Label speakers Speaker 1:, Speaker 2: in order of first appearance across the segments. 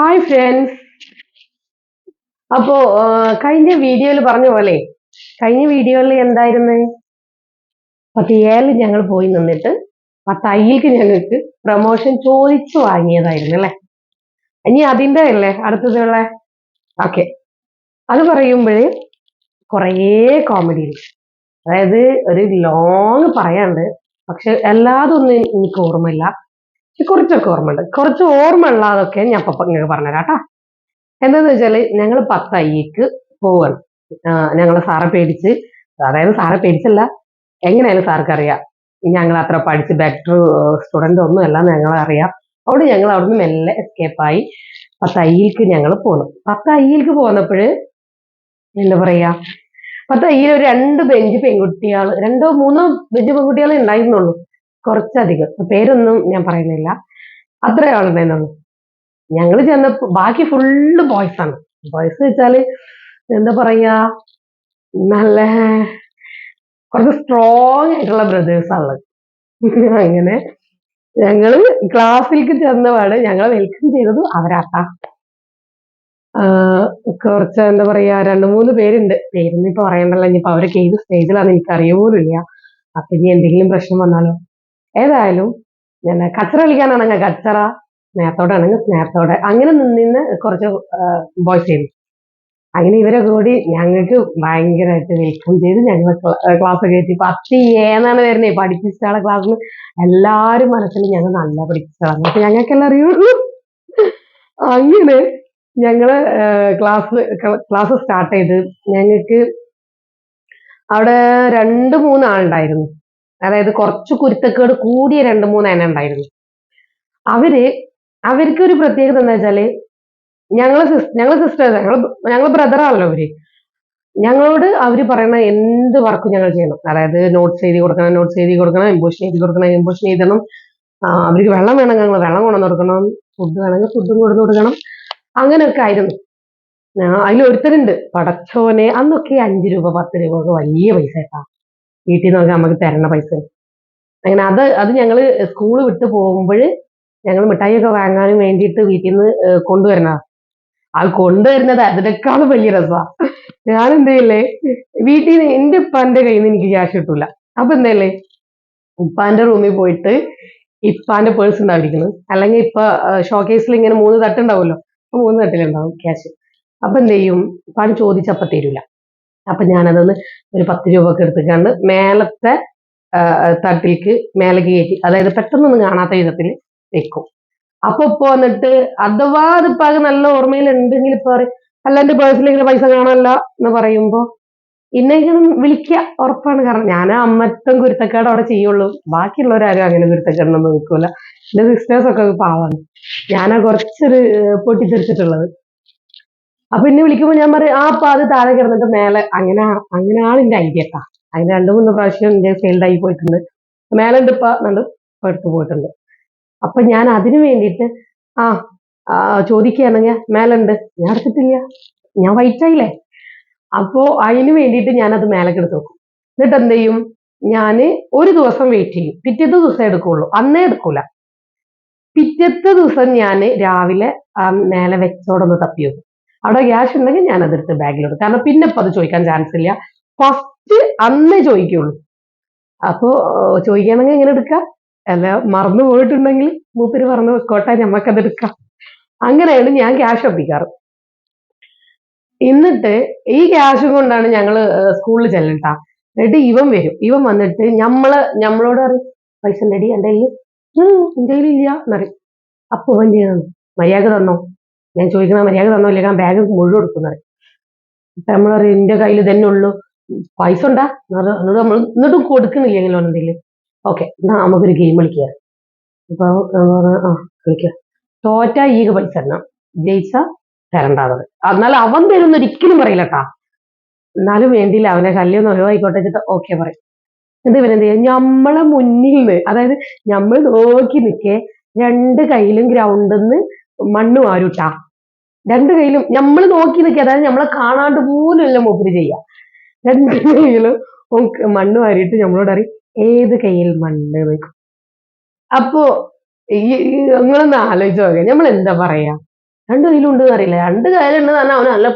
Speaker 1: Hi friends അപ്പോ കഴിഞ്ഞ വീഡിയോയിൽ പറഞ്ഞ പോലെ കഴിഞ്ഞ വീഡിയോയിൽ എന്തായിരുന്നു? പത്ത് ഏഴിൽ ഞങ്ങൾ പോയി നിന്നിട്ട് പത്ത് അയ്യിൽക്ക് ഞങ്ങൾക്ക് പ്രൊമോഷൻ ചോദിച്ചു വാങ്ങിയതായിരുന്നു അല്ലേ? ഇനി അതിന്റെ അല്ലേ അടുത്തതുള്ള? ഓക്കെ അത് പറയുമ്പോഴേ കുറേ കോമഡി അതായത് ഒരു ലോങ് പറയാണ്ട് പക്ഷെ എല്ലാതൊന്നും എനിക്ക് ഓർമ്മയില്ല. കുറച്ചൊക്കെ ഓർമ്മയുണ്ട്. കുറച്ച് ഓർമ്മ ഉള്ളതൊക്കെ ഞാൻ അപ്പൊ നിങ്ങൾക്ക് പറഞ്ഞുതരാം എന്താന്ന് വെച്ചാൽ ഞങ്ങൾ പത്തയ്യക്ക് പോവാണ്. ഞങ്ങളെ സാറെ പേടിച്ച് അതായത് സാറെ പേടിച്ചല്ല എങ്ങനെയായാലും സാർക്ക് അറിയാം. ഞങ്ങൾ അത്ര പഠിച്ച് ബെറ്റർ സ്റ്റുഡന്റ് ഒന്നും അല്ല ഞങ്ങൾ അറിയാം. അവിടെ ഞങ്ങൾ അവിടുന്ന് മെല്ലെ എസ്കേപ്പായി പത്തയ്യക്ക് ഞങ്ങൾ പോകണം പത്തയ്യക്ക് പോന്നപ്പോഴ് എന്താ പറയാ പത്തയ്യൽ ഒരു രണ്ട് ബെഞ്ച് പെൺകുട്ടികൾ രണ്ടോ മൂന്നോ ബെഞ്ച് പെൺകുട്ടികളെ ഉണ്ടായിരുന്നുള്ളൂ. കുറച്ചധികം. പേരൊന്നും ഞാൻ പറയുന്നില്ല. അത്രേ ഉള്ളതെന്നുള്ളൂ ഞങ്ങൾ ചെന്നപ്പോ ബാക്കി ഫുള്ള് ബോയ്സ് ആണ്. ബോയ്സ് വെച്ചാൽ എന്താ പറയാ നല്ല കുറച്ച് സ്ട്രോങ് ആയിട്ടുള്ള ബ്രദേഴ്സ് ഉള്ളത് അങ്ങനെ ഞങ്ങൾ ക്ലാസ്സിലേക്ക് ചെന്നപാട് ഞങ്ങളെ വെൽക്കം ചെയ്തത് അവരാട്ടാ. കുറച്ച് എന്താ പറയാ രണ്ട് മൂന്ന് പേരുണ്ട്. പേരൊന്നും ഇപ്പൊ പറയണ്ടല്ലോ. ഇനിയിപ്പോ അവരൊക്കെ ഏത് സ്റ്റേജിലാന്ന് എനിക്ക് അറിയുപോലുമില്ല അപ്പൊ ഇനി എന്തെങ്കിലും പ്രശ്നം വന്നാലോ? ഏതായാലും പിന്നെ കച്ചറ കളിക്കാനാണെങ്കിൽ കച്ചറ സ്നേഹത്തോടാണെങ്കിൽ സ്നേഹത്തോടെ. അങ്ങനെ നിന്ന് കുറച്ച് ബോയ്സ് ചെയ്തു അങ്ങനെ ഇവരെ കൂടി ഞങ്ങൾക്ക് ഭയങ്കരമായിട്ട് വെൽക്കം ചെയ്ത് ഞങ്ങൾ ക്ലാസ് കയറ്റി പത്തി ഏന്നാണ് വരുന്നത് പഠിപ്പിച്ചാളെ ക്ലാസ് എല്ലാരും മനസ്സിൽ ഞങ്ങൾ നല്ല പഠിപ്പിച്ചതാണ് അപ്പൊ ഞങ്ങൾക്കെല്ലാം അറിയുള്ളൂ അങ്ങനെ ഞങ്ങൾ ക്ലാസ് ക്ലാസ് സ്റ്റാർട്ട് ചെയ്ത് ഞങ്ങൾക്ക് അവിടെ രണ്ട് മൂന്ന് ആളുണ്ടായിരുന്നു അതായത് കുറച്ച് കുരുത്തക്കേട് കൂടിയ രണ്ട് മൂന്ന് എണ്ണ ഉണ്ടായിരുന്നു. അവർ അവർക്ക് ഒരു പ്രത്യേകത എന്താ വെച്ചാൽ ഞങ്ങളെ ഞങ്ങളെ ഞങ്ങൾ ഞങ്ങളെ ബ്രദറാണല്ലോ അവർ. ഞങ്ങളോട് അവർ പറയുന്ന എന്ത് വർക്ക് ഞങ്ങൾ ചെയ്യണം. അതായത് നോട്ട്സ് എഴുതി കൊടുക്കണം നോട്ട്സ് എഴുതി കൊടുക്കണം എംബോഷൻ എഴുതി കൊടുക്കണം എംബോഷൻ എഴുതണം. അവർക്ക് വെള്ളം വേണമെങ്കിൽ ഞങ്ങൾ വെള്ളം കൊണ്ടു കൊടുക്കണം. ഫുഡ് വേണമെങ്കിൽ ഫുഡും കൊടുത്തു കൊടുക്കണം. അങ്ങനെയൊക്കെ ആയിരുന്നു. അതിൽ ഒരുത്തരുണ്ട് പടച്ചോനെ അന്നൊക്കെ അഞ്ച് രൂപ പത്ത് രൂപ ഒക്കെ വലിയ പൈസ കേട്ടാ വീട്ടിൽ നിന്നൊക്കെ നമുക്ക് തരണ പൈസ. അങ്ങനെ അത് അത് ഞങ്ങൾ സ്കൂൾ വിട്ട് പോകുമ്പോൾ ഞങ്ങൾ മിഠായിയൊക്കെ വാങ്ങാനും വേണ്ടിയിട്ട് വീട്ടിൽ നിന്ന് കൊണ്ടുവരണ അത് കൊണ്ടുവരുന്നത് അതിനേക്കാളും വലിയ രസമാ ഞാൻ എന്ത് വീട്ടിൽ നിന്ന് എന്റെ ഉപ്പാന്റെ കയ്യിൽ നിന്ന് എനിക്ക് ക്യാഷ് കിട്ടൂല. അപ്പൊ എന്തല്ലേ ഉപ്പാന്റെ റൂമിൽ പോയിട്ട് ഇപ്പാന്റെ പേഴ്സ് ഉണ്ടായിരിക്കുന്നത് അല്ലെങ്കിൽ ഇപ്പൊ ഷോക്കേസിൽ ഇങ്ങനെ മൂന്ന് തട്ടുണ്ടാവുമല്ലോ? അപ്പൊ മൂന്ന് തട്ടിലുണ്ടാവും ക്യാഷ് അപ്പൊ എന്ത് ചെയ്യും ഉപ്പാൻ ചോദിച്ചപ്പോ തരൂല. അപ്പൊ ഞാനതൊന്ന് ഒരു പത്ത് രൂപ ഒക്കെ എടുത്തിക്കാണ്ട് മേലത്തെ തട്ടിലേക്ക് മേലേക്ക് കയറ്റി അതായത് പെട്ടെന്നൊന്നും കാണാത്ത വിധത്തിൽ വെക്കും. അപ്പൊ ഇപ്പൊ വന്നിട്ട് അഥവാ അതിപ്പോ അത് നല്ല ഓർമ്മയിലുണ്ടെങ്കിൽ ഇപ്പൊ പറയും അല്ല എന്റെ പേഴ്സിൽ ഇങ്ങനെ പൈസ കാണാനല്ല എന്ന് പറയുമ്പോ ഇന്നെങ്കിലും വിളിക്കുക ഉറപ്പാണ്. കാരണം ഞാൻ അമ്മത്തും കുരുത്തക്കേട് അവിടെ ചെയ്യുള്ളൂ. ബാക്കിയുള്ളവരാരും അങ്ങനെ കുരുത്തക്കേടൊന്നും നിൽക്കൂല എന്റെ സിസ്റ്റേഴ്സ് ഒക്കെ പാവാണ് ഞാനാ കുറച്ചൊരു പൊട്ടിത്തെറിച്ചിട്ടുള്ളത്. അപ്പൊ എന്നെ വിളിക്കുമ്പോൾ ഞാൻ പറയും ആ അപ്പൊ അത് താഴെ കിടന്നിട്ട് മേലെ. അങ്ങനെ അങ്ങനെയാണ് എന്റെ ഐഡിയ കാ അതിന് രണ്ടു മൂന്ന് പ്രാവശ്യം എന്റെ ഫെയിൽഡ് ആയി പോയിട്ടുണ്ട്. മേലെ ഉണ്ട് ഇപ്പൊ നല്ല എടുത്തു പോയിട്ടുണ്ട്. അപ്പൊ ഞാൻ അതിനു വേണ്ടിയിട്ട് ആ ചോദിക്കുകയാണെങ്കിൽ ഉണ്ട്. ഞാൻ എടുത്തിട്ടില്ല. ഞാൻ വൈറ്റ് ആയില്ലേ? അപ്പോ അതിന് വേണ്ടിയിട്ട് ഞാൻ അത് മേലേക്ക് എടുത്ത് വെക്കും. എന്നിട്ട് എന്ത് ചെയ്യും? ഞാൻ ഒരു ദിവസം വെയിറ്റ് ചെയ്യും. പിറ്റത്തെ ദിവസം എടുക്കുള്ളൂ. അന്നേ എടുക്കൂല. പിറ്റത്തെ ദിവസം ഞാൻ രാവിലെ ആ മേലെ വെച്ചോടൊന്ന് തപ്പി വെക്കും. അവിടെ ക്യാഷ് ഉണ്ടെങ്കിൽ ഞാൻ അതെടുത്ത് ബാഗിലോട് കാരണം പിന്നെ ഇപ്പൊ അത് ചോദിക്കാൻ ചാൻസ് ഇല്ല. ഫസ്റ്റ് അന്നേ ചോദിക്കുള്ളൂ. അപ്പോ ചോദിക്കാണെങ്കിൽ എങ്ങനെ എടുക്കാം? അല്ല മറന്നു പോയിട്ടുണ്ടെങ്കിൽ മൂപ്പര് പറഞ്ഞു വെക്കോട്ടെ ഞമ്മക്കത് എടുക്കാം. അങ്ങനെയാണ് ഞാൻ ക്യാഷ് ഒപ്പിക്കാറ്. എന്നിട്ട് ഈ ക്യാഷ് കൊണ്ടാണ് ഞങ്ങൾ സ്കൂളിൽ ചെല്ലട്ടാ എന്നിട്ട് ഇവൻ വരും. ഇവൻ വന്നിട്ട് ഞമ്മൾ ഞമ്മളോട് പറയും പൈസ ഉണ്ടടി എന്റെ കയ്യിൽ കയ്യിൽ ഇല്ല എന്നറിയും അപ്പൊ ഇവൻ ചെയ്യണം? മര്യാദ തന്നോ? ഞാൻ ചോദിക്കണ മര്യാദ തന്നോ ഇല്ല ഞാൻ ബാഗ് മുഴുവൻ എടുക്കുന്നത് അപ്പൊ നമ്മൾ പറയും എന്റെ കയ്യിൽ തന്നെ ഉള്ളൂ. പൈസ ഉണ്ടാ? എന്നോട് നമ്മൾ എന്നിട്ടും കൊടുക്കണില്ലെങ്കിലോ എന്തെങ്കിലും? ഓക്കെ എന്നാ നമുക്കൊരു ഗെയിം കളിക്കുക അപ്പൊ ആ കളിക്കുക തോറ്റ ഈ പൈസ തരണം ജയിച്ച തരണ്ടാന്നത് എന്നാൽ അവൻ തരുന്ന ഒരിക്കലും പറയില്ല കേട്ടാ എന്നാലും വേണ്ടിയില്ല അവനെ ശല്യം ഒന്ന് ഒഴിവായിക്കോട്ടെ വെച്ചിട്ട് ഓക്കെ പറയും. എന്ത് ഇവനെന്ത് ഞമ്മളെ മുന്നിൽ നിന്ന് അതായത് നമ്മൾ നോക്കി നിൽക്കേ രണ്ട് കയ്യിലും ഗ്രൗണ്ടിൽ നിന്ന് മണ്ണ് വാരൂട്ടാ രണ്ട് കയ്യിലും നമ്മൾ നോക്കി നിൽക്കുക അതായത് നമ്മളെ കാണാണ്ട് പോലും അല്ല മൂപ്പര് ചെയ്യുക രണ്ട് കയ്യിലും മണ്ണു വാരിയിട്ട് നമ്മളോട് അറിയും ഏത് കയ്യിൽ മണ്ണ് വെക്കും? അപ്പോ ഈ നിങ്ങളൊന്ന് ആലോചിച്ച് നോക്കുക നമ്മൾ എന്താ പറയാ? രണ്ട് കയ്യിലുണ്ട് അറിയില്ല. രണ്ട് കയ്യിലുണ്ട് തന്നെ അവന് നല്ല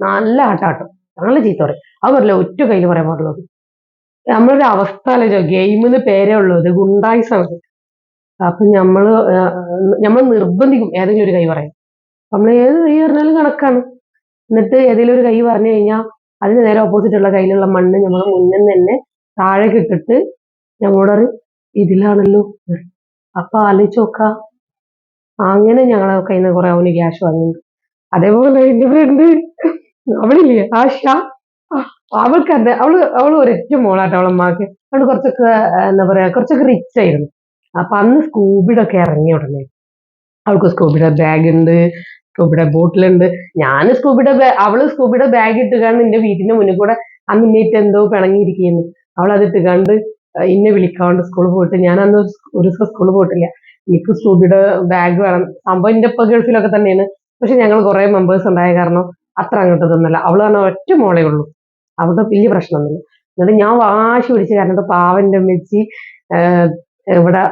Speaker 1: നല്ല ആട്ടാട്ടം. നല്ല ചീത്ത പറയും. അത് പറയില്ല ഒറ്റ കയ്യിൽ പറയാൻ പാടുള്ളത് നമ്മളൊരു അവസ്ഥ അല്ലോ ഗെയിമിന് പേരേ ഉള്ളൂ ഇത് ഗുണ്ടായിസാണ് അപ്പൊ നമ്മൾ നമ്മൾ നിർബന്ധിക്കും ഏതെങ്കിലും ഒരു കൈ പറയാൻ. നമ്മൾ ഏത് കൈ പറഞ്ഞാലും കണക്കാണ്. എന്നിട്ട് ഏതെങ്കിലും ഒരു കൈ പറഞ്ഞു കഴിഞ്ഞാൽ അതിന് നേരെ ഓപ്പോസിറ്റ് ഉള്ള കയ്യിലുള്ള മണ്ണ് നമ്മൾ മുന്നിൽ തന്നെ താഴേക്ക് ഇട്ടിട്ട് നമ്മളോട് പറയും ഇതിലാണല്ലോ അപ്പൊ ആലോചിച്ച് നോക്ക. അങ്ങനെ ഞങ്ങളെ കയ്യിൽ നിന്ന് കുറെ അവന് ക്യാഷ് വാങ്ങിയിട്ടുണ്ട്. അതേപോലെ എന്റെ ഫ്രണ്ട് അവളില്ലേ ആശ. അവൾക്ക് അവൾ അവൾ ഒരൊറ്റ മോളാട്ടോ അവളമ്മക്ക് അവൾ കുറച്ചൊക്കെ എന്താ പറയാ കുറച്ചൊക്കെ റിച്ച് ആയിരുന്നു. അപ്പൊ അന്ന് സ്കൂബിയുടെ ഒക്കെ ഇറങ്ങിയ ഉടനെ. അവൾക്ക് സ്കൂബിയുടെ ബാഗ് ഉണ്ട് സ്കൂബിയുടെ ബോട്ടിലുണ്ട് ഞാൻ സ്കൂബിയുടെ അവൾ സ്കൂബിയുടെ ബാഗ് ഇട്ടുകാണ്ട് എന്റെ വീടിന്റെ മുന്നിൽ കൂടെ അന്ന് ഇന്നേറ്റ് എന്തോ പിണങ്ങിയിരിക്കുന്നു. അവൾ അത് ഇട്ടുകാണ്ട് ഇന്നെ വിളിക്കാണ്ട് സ്കൂളിൽ പോയിട്ട് ഞാൻ അന്ന് ഒരു ദിവസം സ്കൂളിൽ പോയിട്ടില്ല. എനിക്ക് സ്കൂബിയുടെ ബാഗ് വേണം. സംഭവം എന്റെ ഇപ്പൊ ഗൾഫിലൊക്കെ തന്നെയാണ്. പക്ഷെ ഞങ്ങൾ കുറെ മെമ്പേഴ്സ് ഉണ്ടായ കാരണം അത്ര അങ്ങോട്ട് തന്നല്ല അവൾ പറഞ്ഞ ഒറ്റ മോളെ ഉള്ളൂ. അവളുടെ വലിയ പ്രശ്നമൊന്നുമില്ല. എന്നിട്ട് ഞാൻ വാശി പിടിച്ച് കാരണം പാവന്റെ അമ്മച്ചി ആഹ് ഇവിടെ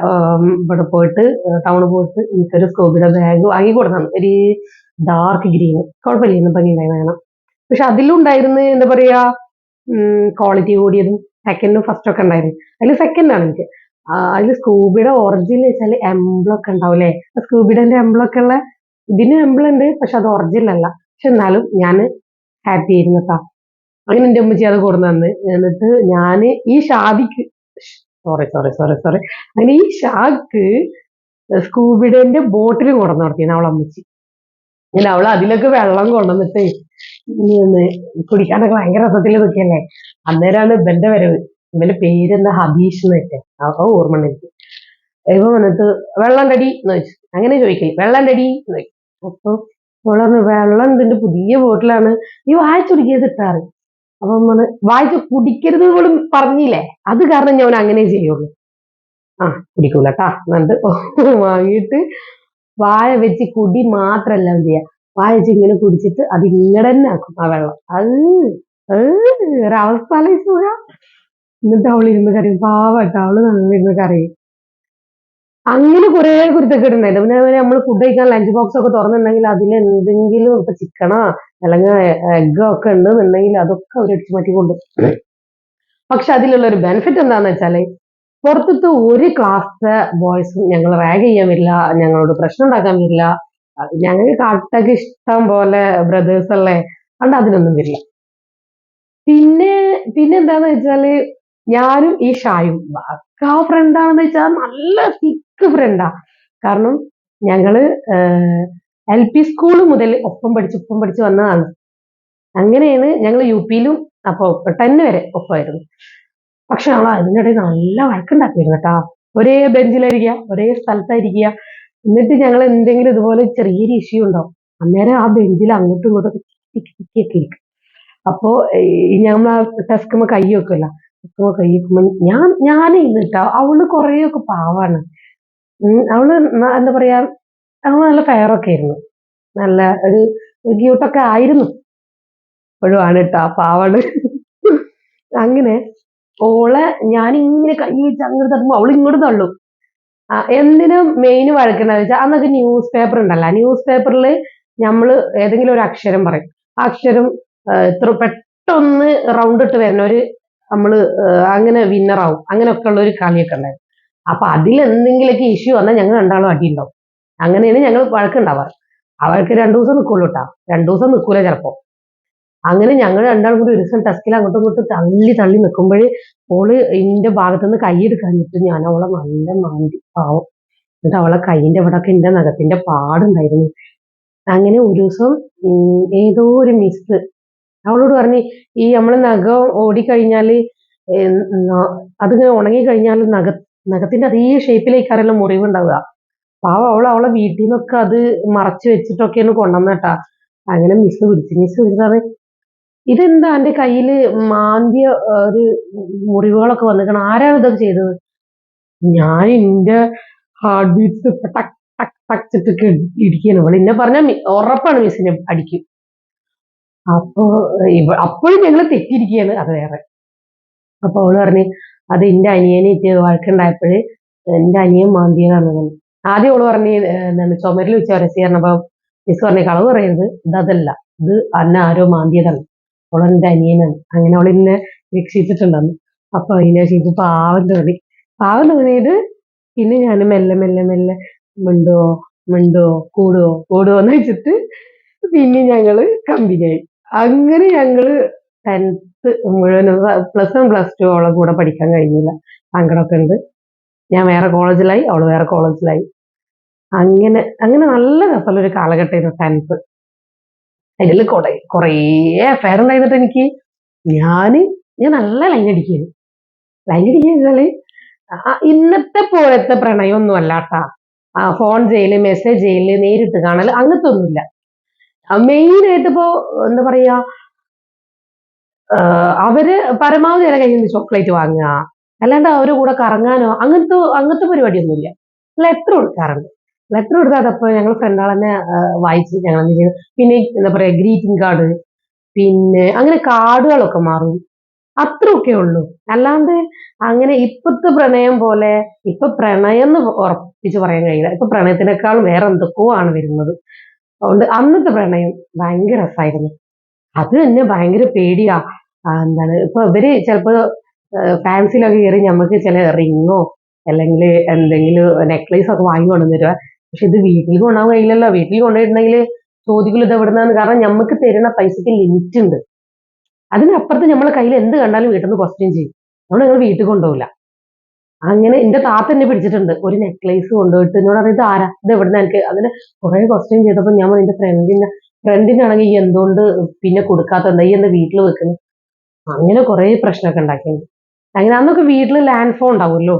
Speaker 1: ഇവിടെ പോയിട്ട് ടൗണിൽ പോയിട്ട് എനിക്കൊരു സ്കോബിയുടെ ബാഗ് വാങ്ങി കൊടുത്താണ് ഒരു ഡാർക്ക് ഗ്രീൻ കുഴപ്പമില്ല ഇന്ന് ഭംഗി വേണം. പക്ഷെ അതിലും ഉണ്ടായിരുന്നു എന്താ പറയാ ക്വാളിറ്റി കൂടിയതും സെക്കൻഡും ഫസ്റ്റ് ഒക്കെ ഉണ്ടായിരുന്നു. അതിൽ സെക്കൻഡ് ആണ് എനിക്ക്. അതിൽ സ്കൂബിയുടെ ഒറിജിനൽ വെച്ചാൽ എംബ്ലൊക്കെ ഉണ്ടാവും അല്ലേ? സ്കൂബിയുടെ എംബ്ലൊക്കെ ഉള്ള ഇതിന് എംബ്ലം ഉണ്ട് പക്ഷെ അത് ഒറിജിനൽ അല്ല. പക്ഷെ എന്നാലും ഞാൻ ഹാപ്പി ആയിരുന്നു കേട്ടോ അങ്ങനെ എന്റെ അമ്മച്ചി അത് കൊടുന്നു എന്നിട്ട് ഞാൻ ഈ ഷാദിക്ക് സോറി സോറി സോറി സോറി അങ്ങനെ ഈ ഷാക്ക് സ്കൂബിഡന്റെ കൊണ്ടു നടത്തി അവളെ അമ്മച്ചി. അങ്ങനെ അവൾ അതിലൊക്കെ വെള്ളം കൊണ്ടുവന്നിട്ട് കുടിക്കാനൊക്കെ ഭയങ്കര രസത്തിൽ നിൽക്കല്ലേ അന്നേരമാണ് ഇവന്റെ വരവ്. ഇവന്റെ പേരെന്താ? ഹബീഷ് എന്നൊക്കെ. വെച്ചേ അപ്പൊ ഓർമ്മ എനിക്ക് ഇവ വന്നിട്ട് വെള്ളം തടി എന്ന് വെച്ചു അങ്ങനെ ചോദിക്കേ വെള്ളം തടി എന്ന് ചോദിക്കും. അപ്പൊ വെള്ളം ഇതിന്റെ പുതിയ ബോട്ടിലാണ്. നീ വായിച്ചു കുടിക്കരുത് ഇട്ടാറ്. അപ്പൊ നമ്മൾ വായിച്ച് കുടിക്കരുത് പോലും പറഞ്ഞില്ലേ? അത് കാരണം ഞാൻ അങ്ങനെ ചെയ്യുള്ളൂ. ആ കുടിക്കൂല കേട്ടാ എന്നിട്ട് വാങ്ങിയിട്ട് വായ വെച്ച് കുടി മാത്രല്ല ചെയ്യാം? വായ വെച്ച് ഇങ്ങനെ കുടിച്ചിട്ട് അത് ഇങ്ങടെ തന്നെ ആക്കും ആ വെള്ളം. അത് ഒരവസ്ഥ സുഖ എന്നിട്ട് അവൾ ഇരുന്ന് കരയും പാവട്ടോ അവൾ നല്ല ഇരുന്ന് അങ്ങനെ കുറെ കുരുത്തക്കേട് ഉണ്ടായിരുന്നു പിന്നെ നമ്മൾ ഫുഡ് കഴിക്കാൻ ലഞ്ച് ബോക്സ് ഒക്കെ തുറന്നിട്ടുണ്ടെങ്കിൽ അതിൽ എന്തെങ്കിലും ഇപ്പൊ ചിക്കണോ അല്ലെങ്കിൽ എഗ്ഗോ ഒക്കെ ഉണ്ടെന്നുണ്ടെങ്കിൽ അതൊക്കെ അവർ അടിച്ചു മാറ്റി കൊണ്ട് പക്ഷെ അതിലുള്ള ഒരു ബെനിഫിറ്റ് എന്താന്ന് വെച്ചാൽ പുറത്തത്തെ ഒരു ക്ലാസ്സിലെ ബോയ്സും ഞങ്ങൾ റാഗ് ചെയ്യാൻ വരില്ല ഞങ്ങളോട് പ്രശ്നം ഉണ്ടാക്കാൻ വരില്ല. ഞങ്ങൾക്ക് കട്ടൊക്കെ ഇഷ്ടം പോലെ ബ്രദേഴ്സ് അല്ലേ അതുകൊണ്ട് അതിനൊന്നും വരില്ല. പിന്നെ പിന്നെ എന്താന്ന് വെച്ചാൽ ഞാനും ഈ ഷായും ആ ഫ്രണ്ടാണെന്ന് വെച്ചാൽ നല്ല ഫ്രണ്ടാ കാരണം ഞങ്ങൾ എൽ പി സ്കൂൾ മുതൽ ഒപ്പം പഠിച്ച് ഒപ്പം പഠിച്ച് വന്നതാണ്. അങ്ങനെയാണ് ഞങ്ങൾ യു പിയിലും അപ്പൊ ടെന്ന് വരെ ഒപ്പമായിരുന്നു. പക്ഷെ അവൾ അതിനിടയിൽ നല്ല വഴക്കുണ്ടാക്കിയിരുന്നു കേട്ടോ. ഒരേ ബെഞ്ചിലായിരിക്കുക ഒരേ സ്ഥലത്തായിരിക്കുക. എന്നിട്ട് ഞങ്ങൾ എന്തെങ്കിലും ഇതുപോലെ ചെറിയൊരു ഇഷ്യൂ ഉണ്ടാവും അന്നേരം ആ ബെഞ്ചിൽ അങ്ങോട്ടും ഇങ്ങോട്ടും തിക്കി തിക്കിയൊക്കെ ഇരിക്കും. അപ്പോ ഞങ്ങൾ ആ കൈ വെക്കില്ല ടെസ്ക്കുമ്പോ കൈ വെക്കുമ്പോ ഞാൻ ഞാനേ ഇന്ന് കേട്ടോ അവൾ കുറേയൊക്കെ പാവാണ്. അവൾ എന്താ പറയാ അവൾ നല്ല ഫെയറൊക്കെ ആയിരുന്നു. നല്ല ഒരു ക്യൂട്ടൊക്കെ ആയിരുന്നു. ആണ് കേട്ടോ പാവാണ്. അങ്ങനെ ഓളെ ഞാനിങ്ങനെ കൈ വെച്ച് അങ്ങോട്ട് അവൾ ഇങ്ങോട്ട് തള്ളും. എന്തിനും മെയിൻ വഴക്കണ്ടെന്ന് വെച്ചാൽ അന്നൊക്കെ ന്യൂസ് പേപ്പർ ഉണ്ടല്ലോ ന്യൂസ് പേപ്പറിൽ നമ്മൾ ഏതെങ്കിലും ഒരു അക്ഷരം പറയും. ആ അക്ഷരം ഇത്ര പെട്ടെന്ന് റൗണ്ട് ഇട്ട് വരുന്ന ഒരു നമ്മൾ അങ്ങനെ വിന്നറാവും അങ്ങനെയൊക്കെ ഉള്ള ഒരു കളിയൊക്കെ ഉണ്ടായിരുന്നു. അപ്പൊ അതിൽ എന്തെങ്കിലുമൊക്കെ ഇഷ്യൂ വന്നാൽ ഞങ്ങൾ രണ്ടാളും അടിയുണ്ടാവും. അങ്ങനെയാണ് ഞങ്ങൾ വഴക്കുണ്ടാവാറ്. അവൾക്ക് രണ്ടു ദിവസം നിൽക്കുള്ളൂ കേട്ടോ രണ്ടു ദിവസം നിൽക്കൂല ചിലപ്പോ. അങ്ങനെ ഞങ്ങൾ രണ്ടാളും കൂടി ഒരു ദിവസം ടെസ്റ്റിൽ അങ്ങോട്ടും ഇങ്ങോട്ടും തള്ളി തള്ളി നിൽക്കുമ്പോഴേ ഓൾ എന്റെ ഭാഗത്തുനിന്ന് കൈയെടുക്കാഞ്ഞിട്ട് ഞാൻ അവളെ നല്ല മാന്തി പാവം. എന്നിട്ട് അവളെ കൈയിന്റെ അവിടെ ഒക്കെ എന്റെ നഖത്തിന്റെ പാടുണ്ടായിരുന്നു. അങ്ങനെ ഒരു ദിവസം ഏതോ ഒരു മിസ് അവളോട് പറഞ്ഞു ഈ നമ്മളെ നഖം ഓടിക്കഴിഞ്ഞാൽ അതിങ്ങനെ ഉണങ്ങി കഴിഞ്ഞാൽ നഖ നഖത്തിന്റെ അതേ ഷേപ്പിലേക്കാരെല്ലാം മുറിവുണ്ടാവുക. പാവം അവൾ അവളെ വീട്ടിൽ നിന്നൊക്കെ അത് മറച്ചു വെച്ചിട്ടൊക്കെയാണ് കൊണ്ടുവന്നേട്ടാ അങ്ങനെ മിസ് വിളിച്ചു മിസ് വിളിച്ചാറ് ഇതെന്താ എന്റെ കയ്യിൽ മാന്തിയ ഒരു മുറിവുകളൊക്കെ വന്നിരിക്കണം? ആരാണ് ഇതൊക്കെ ചെയ്തത്? ഞാൻ എന്റെ ഹാർട്ട് ബീറ്റ്സ് ടക്ക് ടക്ക് ടച്ചിട്ടൊക്കെ ഇരിക്കുന്നു അവൾ എന്നെ പറഞ്ഞ ഉറപ്പാണ് മിസ്സിനെ അടിക്കും. അപ്പൊ ഇവ അപ്പോഴും ഞങ്ങൾ തെറ്റിയിരിക്കുകയാണ് അത് വേറെ. അപ്പൊ അവൾ പറഞ്ഞു അത് എന്റെ അനിയനെ വഴക്കുണ്ടായപ്പോഴ് എന്റെ അനിയൻ മാന്തിയതാണ് എന്ന്." ആദ്യം അവൾ പറഞ്ഞു എന്താണ് ചുമരിൽ വെച്ച് ഉരസി പറഞ്ഞപ്പോ മിസ് പറഞ്ഞു കളവ് പറയരുത്. ഇതല്ല ഇത് അന്ന ആരോ മാന്തിയതാണ്. അവളെന്റെ അനിയനാണ്. അങ്ങനെ അവൾ ഇന്നെ രക്ഷിച്ചിട്ടുണ്ടെന്ന്. അപ്പൊ അതിനെ ചെയ്ത് പാവം തോന്നി. പാവം തോന്നിയത് പിന്നെ ഞാൻ മെല്ലെ മെല്ലെ മെല്ലെ മിണ്ടോ മിണ്ടോ കൂടുവോ കൂടുവോ എന്ന് വെച്ചിട്ട് പിന്നെ ഞങ്ങൾ കമ്പനിയായി അങ്ങനെ ഞങ്ങൾ ടെൻത്ത് മുഴുവൻ പ്ലസ് വൺ പ്ലസ് ടു അവളെ കൂടെ പഠിക്കാൻ കഴിഞ്ഞില്ല. സങ്കടമൊക്കെ ഉണ്ട്. ഞാൻ വേറെ കോളേജിലായി അവൾ വേറെ കോളേജിലായി അങ്ങനെ അങ്ങനെ നല്ല രസമുള്ള ഒരു കാലഘട്ടമായിരുന്നു ടെൻത്ത് അതിൽ കുറെ കുറേ അഫയർ ഉണ്ടായിരുന്നിട്ട് എനിക്ക് ഞാൻ ഞാൻ നല്ല ലൈൻ അടിക്കുന്നു ലൈൻ അടിക്കുക വെച്ചാൽ ഇന്നത്തെ പോലത്തെ പ്രണയമൊന്നും അല്ലാട്ടാ. ഫോൺ ചെയ്യൽ മെസ്സേജ് ചെയ്യൽ നേരിട്ട് കാണൽ അങ്ങനത്തെ ഒന്നുമില്ല മെയിൻ ആയിട്ട് ഇപ്പോ എന്താ പറയാ അവർ പരമാവധി അല്ല കഴിഞ്ഞ ചോക്ലേറ്റ് വാങ്ങുക. അല്ലാണ്ട് അവരുടെ കൂടെ കറങ്ങാനോ അങ്ങനത്തെ അങ്ങനത്തെ പരിപാടിയൊന്നുമില്ല. ലെറ്റർ കൊടുക്കാറുണ്ട്? ലെറ്റർ അതപ്പോ ഞങ്ങൾ ഫ്രണ്ടാൾ വായിച്ച് ഞങ്ങൾ എന്ത് ചെയ്യും? പിന്നെ എന്താ പറയാ ഗ്രീറ്റിംഗ് കാർഡ് പിന്നെ അങ്ങനെ കാർഡുകളൊക്കെ മാറും. അത്രയൊക്കെ ഉള്ളൂ. അല്ലാണ്ട് അങ്ങനെ ഇപ്പത്തെ പ്രണയം പോലെ ഇപ്പൊ പ്രണയം എന്ന് ഉറപ്പിച്ച് പറയാൻ കഴിയില്ല. ഇപ്പൊ പ്രണയത്തിനേക്കാളും വേറെ എന്തൊക്കെയോ ആണ് വരുന്നത്. അതുകൊണ്ട് അന്നത്തെ പ്രണയം ഭയങ്കര രസമായിരുന്നു അത് തന്നെ ഭയങ്കര പേടിയാ. എന്താണ് ഇപ്പൊ ഇവർ ചിലപ്പോ ഫാൻസിലൊക്കെ കയറി നമുക്ക് ചില റിങ്ങോ അല്ലെങ്കിൽ എന്തെങ്കിലും നെക്ലേസ് ഒക്കെ വാങ്ങി കൊണ്ടുവന്നിരുക പക്ഷെ ഇത് വീട്ടിൽ കൊണ്ടുപോകാൻ കഴിയില്ലല്ലോ. വീട്ടിൽ കൊണ്ടുപോയിട്ടുണ്ടെങ്കിൽ ചോദിക്കില്ല ഇത് എവിടുന്നാന്ന് കാരണം നമുക്ക് തരുന്ന പൈസക്ക് ലിമിറ്റ് ഉണ്ട്. അതിനപ്പുറത്ത് നമ്മളെ കയ്യിൽ എന്ത് കണ്ടാലും വീട്ടിൽ നിന്ന് ക്വസ്റ്റ്യൻ ചെയ്യും. നമ്മൾ ഞങ്ങൾ വീട്ടിൽ കൊണ്ടുപോകില്ല. അങ്ങനെ എന്റെ താത്ത എന്നെ പിടിച്ചിട്ടുണ്ട്. ഒരു നെക്ലേസ് കൊണ്ടുപോയിട്ട് എന്നോട് അറിയാം ഇത് ആരാ? ഇത് എവിടുന്ന എനിക്ക്? അതിന് കുറെ ക്വസ്റ്റ്യൻ ചെയ്തപ്പോൾ ഞാൻ എന്റെ ഫ്രണ്ടിന്റെ ഫ്രണ്ടിനാണെങ്കിൽ എന്തുകൊണ്ട് പിന്നെ കൊടുക്കാത്ത എന്താ? ഈ എന്റെ വീട്ടിൽ വെക്കുന്നു? അങ്ങനെ കുറെ പ്രശ്നമൊക്കെ ഉണ്ടാക്കിയിട്ടുണ്ട്. അങ്ങനെ അന്നൊക്കെ വീട്ടിൽ ലാൻഡ് ഫോൺ ഉണ്ടാവുമല്ലോ?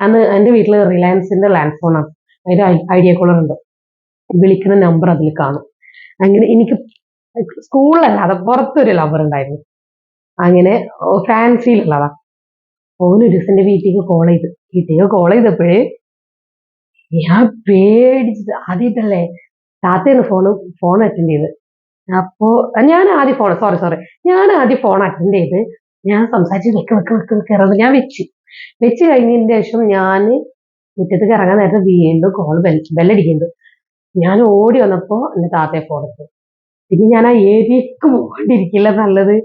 Speaker 1: അന്ന് എന്റെ വീട്ടിൽ റിലയൻസിന്റെ ലാൻഡ് ഫോണാണ് അതിന്റെ ഐഡിയ കോളർ ഉണ്ട്. വിളിക്കുന്ന നമ്പർ അതിൽ കാണും. അങ്ങനെ എനിക്ക് സ്കൂളിലല്ലാതെ പുറത്തൊരു ലവർ ഉണ്ടായിരുന്നു. അങ്ങനെ ഫാൻസിയിലുള്ളതാ ഓനൊരു ദിവസം എന്റെ വീട്ടിലേക്ക് കോൾ ചെയ്ത്. വീട്ടിലേക്ക് കോൾ ചെയ്തപ്പോഴേ ഞാൻ പേടിച്ചിട്ട് ആദ്യമായിട്ടല്ലേ താത്തയാണ് ഫോണ് ഫോൺ അറ്റൻഡ് ചെയ്ത് അപ്പോ ഞാൻ ആദ്യം ഫോൺ സോറി സോറി ഞാൻ ആദ്യം ഫോൺ അറ്റൻഡ് ചെയ്ത് ഞാൻ സംസാരിച്ച് വെക്ക് വെക്ക് വെക്ക് വെക്ക് ഇറങ്ങി ഞാൻ വെച്ച്. വെച്ച് കഴിഞ്ഞതിന് ശേഷം ഞാൻ മുറ്റത്ത് ഇറങ്ങാൻ നേരത്തെ വീണ്ടും കോൾ ബെൽ ബെല്ലടിക്കുന്നുണ്ട് ഞാൻ ഓടി വന്നപ്പോ എന്റെ താത്തയെ ഫോൺ എടുത്തു. പിന്നെ ഞാൻ ആ ഏരിയക്ക് പോകാണ്ടിരിക്കില്ല നല്ലത്.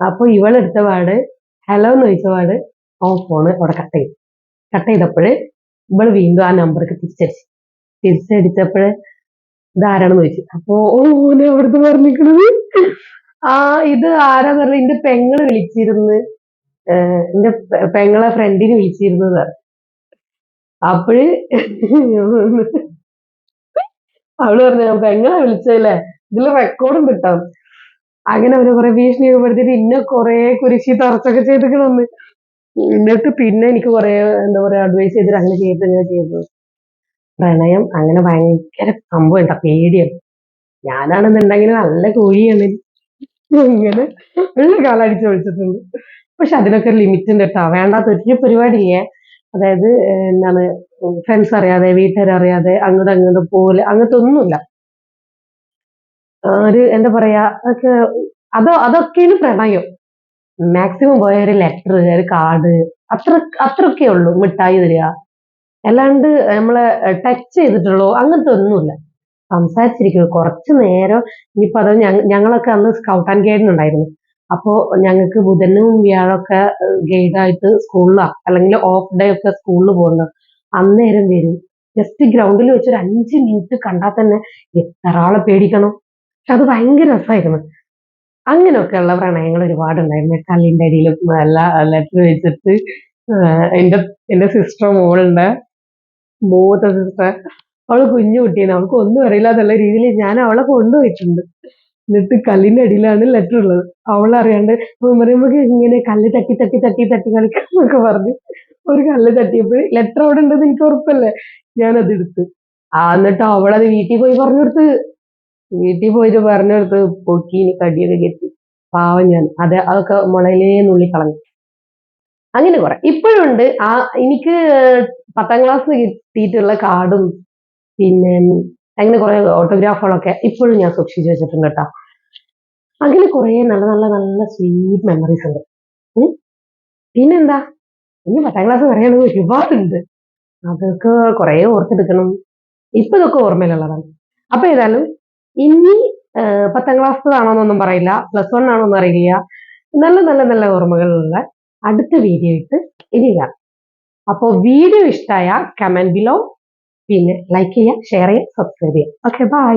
Speaker 1: അപ്പൊ ഇവളെടുത്ത പാട് ഹലോ എന്ന് ചോദിച്ച പാട് ആ ഫോണ് അവിടെ കട്ട് ചെയ്തു. കട്ട് ചെയ്തപ്പോഴ് ഇവൾ വീണ്ടും ആ നമ്പർക്ക് തിരിച്ചടിച്ചു. തിരിച്ചടിച്ചപ്പോഴ് ഇതാരാണെന്ന് ചോദിച്ചു. അപ്പൊ ഓനെ അവിടുന്ന് പറഞ്ഞിരിക്കണത്. ആ ഇത് ആരാന്ന് പറഞ്ഞ എന്റെ പെങ്ങൾ വിളിച്ചിരുന്ന് എന്റെ പെങ്ങളെ ഫ്രണ്ടിന് വിളിച്ചിരുന്നത്. അപ്പോഴ് അവൾ പറഞ്ഞു "ഞാൻ പെങ്ങളെ വിളിച്ചല്ലേ ഇതിൽ റെക്കോർഡും കിട്ടാം അങ്ങനെ അവർ കുറെ ഭീഷണി പെടുത്തിട്ട് ഇന്നെ കുറെ കുരിശി തറച്ചൊക്കെ ചെയ്തിക്കണമെന്ന് എന്നിട്ട് പിന്നെ എനിക്ക് കുറെ എന്താ പറയാ അഡ്വൈസ് ചെയ്തിട്ട് അങ്ങനെ ചെയ്ത് ഇങ്ങനെ ചെയ്തു. പ്രണയം അങ്ങനെ ഭയങ്കര സംഭവം എന്താ പേടിയാണ് ഞാനാണെന്നുണ്ടെങ്കിൽ നല്ല കോഴിയാണ്. ഇങ്ങനെ നല്ല കാലടിച്ച് ഒഴിച്ചിട്ടുണ്ട് പക്ഷെ അതിനൊക്കെ ഒരു ലിമിറ്റ് ഉണ്ട് കേട്ടോ. വേണ്ടാത്ത ഒരു പരിപാടിയില്ലേ അതായത് എന്താണ് ഫ്രണ്ട്സ് അറിയാതെ വീട്ടുകാരറിയാതെ അങ്ങോട്ട് അങ്ങോട്ട് പോകൽ അങ്ങനത്തെ ഒന്നുമില്ല. ഒരു എന്താ പറയാ അതൊക്കെ അതോ അതൊക്കെയാണ് പ്രണയം. മാക്സിമം പോയ ഒരു ലെറ്റർ ഒരു കാർഡ് അത്ര അത്രയൊക്കെ ഉള്ളൂ. മിഠായി തരിക അല്ലാണ്ട് നമ്മളെ ടച്ച് ചെയ്തിട്ടുള്ളൂ അങ്ങനത്തെ ഒന്നുമില്ല സംസാരിച്ചിരിക്കും കുറച്ച് നേരം ഇനിയിപ്പോ അത് ഞങ്ങളൊക്കെ അന്ന് സ്കൗട്ട് ആൻഡ് ഗൈഡിന് ഉണ്ടായിരുന്നു അപ്പോ ഞങ്ങൾക്ക് ബുധനും വ്യാഴമൊക്കെ ഗൈഡായിട്ട് സ്കൂളിലാ അല്ലെങ്കിൽ ഓഫ് ഡേ ഒക്കെ സ്കൂളിൽ പോകുന്നത്. അന്നേരം വരും. ജസ്റ്റ് ഗ്രൗണ്ടിൽ വെച്ച് ഒരു അഞ്ച് മിനിറ്റ് കണ്ടാൽ തന്നെ എത്ര ആളെ പേടിക്കണം. പക്ഷെ അത് ഭയങ്കര രസമായിരുന്നു. അങ്ങനെയൊക്കെയുള്ള പ്രണയങ്ങൾ ഒരുപാട് ഉണ്ടായിരുന്നു. കല്ലിന്റെ അടിയിലും നല്ല ലെറ്റർ വെച്ചിട്ട് എന്റെ എന്റെ സിസ്റ്റർ മോളുണ്ട് മൂത്ത സിസ്റ്റർ അവൾ കുഞ്ഞു കുട്ടിയാണ്. അവൾക്ക് ഒന്നും അറിയില്ല എന്നുള്ള രീതിയിൽ ഞാൻ അവളെ കൊണ്ടുപോയിട്ടുണ്ട്. എന്നിട്ട് കല്ലിന്റെ അടിയിലാണ് ലെറ്റർ ഉള്ളത്. അവളറിയാണ്ട് പറയുമ്പോൾ ഇങ്ങനെ കല്ല് തട്ടി തട്ടി തട്ടി തട്ടി കളിക്കാം എന്നൊക്കെ പറഞ്ഞ് ഒരു കല്ല് തട്ടിയപ്പോൾ ലെറ്റർ അവിടെ ഉണ്ടെന്ന് എനിക്ക് ഉറപ്പല്ലേ? ഞാനത് എടുത്ത്. ആ എന്നിട്ട് അവളത് വീട്ടിൽ പോയി പറഞ്ഞു വീട്ടിൽ പോയിട്ട് പറഞ്ഞു കൊടുത്ത് പൊക്കീന് കടിയൊക്കെ കെട്ടി. പാവം ഞാൻ. അത് അതൊക്കെ മുളയിലേ നുള്ളി കളഞ്ഞു. അങ്ങനെ കുറെ. ഇപ്പോഴുണ്ട്. ആ എനിക്ക് പത്താം ക്ലാസ് കിട്ടിയിട്ടുള്ള കാർഡും പിന്നെ അങ്ങനെ കുറെ ഓട്ടോഗ്രാഫുകളൊക്കെ ഇപ്പോഴും ഞാൻ സൂക്ഷിച്ചു വെച്ചിട്ടുണ്ട് കേട്ടോ. അങ്ങനെ കുറെ നല്ല നല്ല നല്ല സ്വീറ്റ് മെമ്മറീസ് ഉണ്ട്. പിന്നെന്താ? ഇനി പത്താം ക്ലാസ് പറയുകയാണെങ്കിൽ ഒരുപാടുണ്ട്. അതൊക്കെ കുറെ ഓർത്തെടുക്കണം. ഇപ്പൊ ഇതൊക്കെ ഓർമ്മയിലുള്ളതാണ്. അപ്പൊ ഏതായാലും ഇനി പത്താം ക്ലാസ് ആണോന്നൊന്നും പറയില്ല. പ്ലസ് വൺ ആണോന്നും അറിയില്ല നല്ല നല്ല നല്ല ഓർമ്മകളുള്ള അടുത്ത വീഡിയോ ഇട്ട് ഇനി കാണാം അപ്പോൾ വീഡിയോ ഇഷ്ടമായ കമന്റ് ബിലോ പിന്നെ ലൈക്ക് ചെയ്യുക ഷെയർ ചെയ്യുക സബ്സ്ക്രൈബ് ചെയ്യുക. Okay bye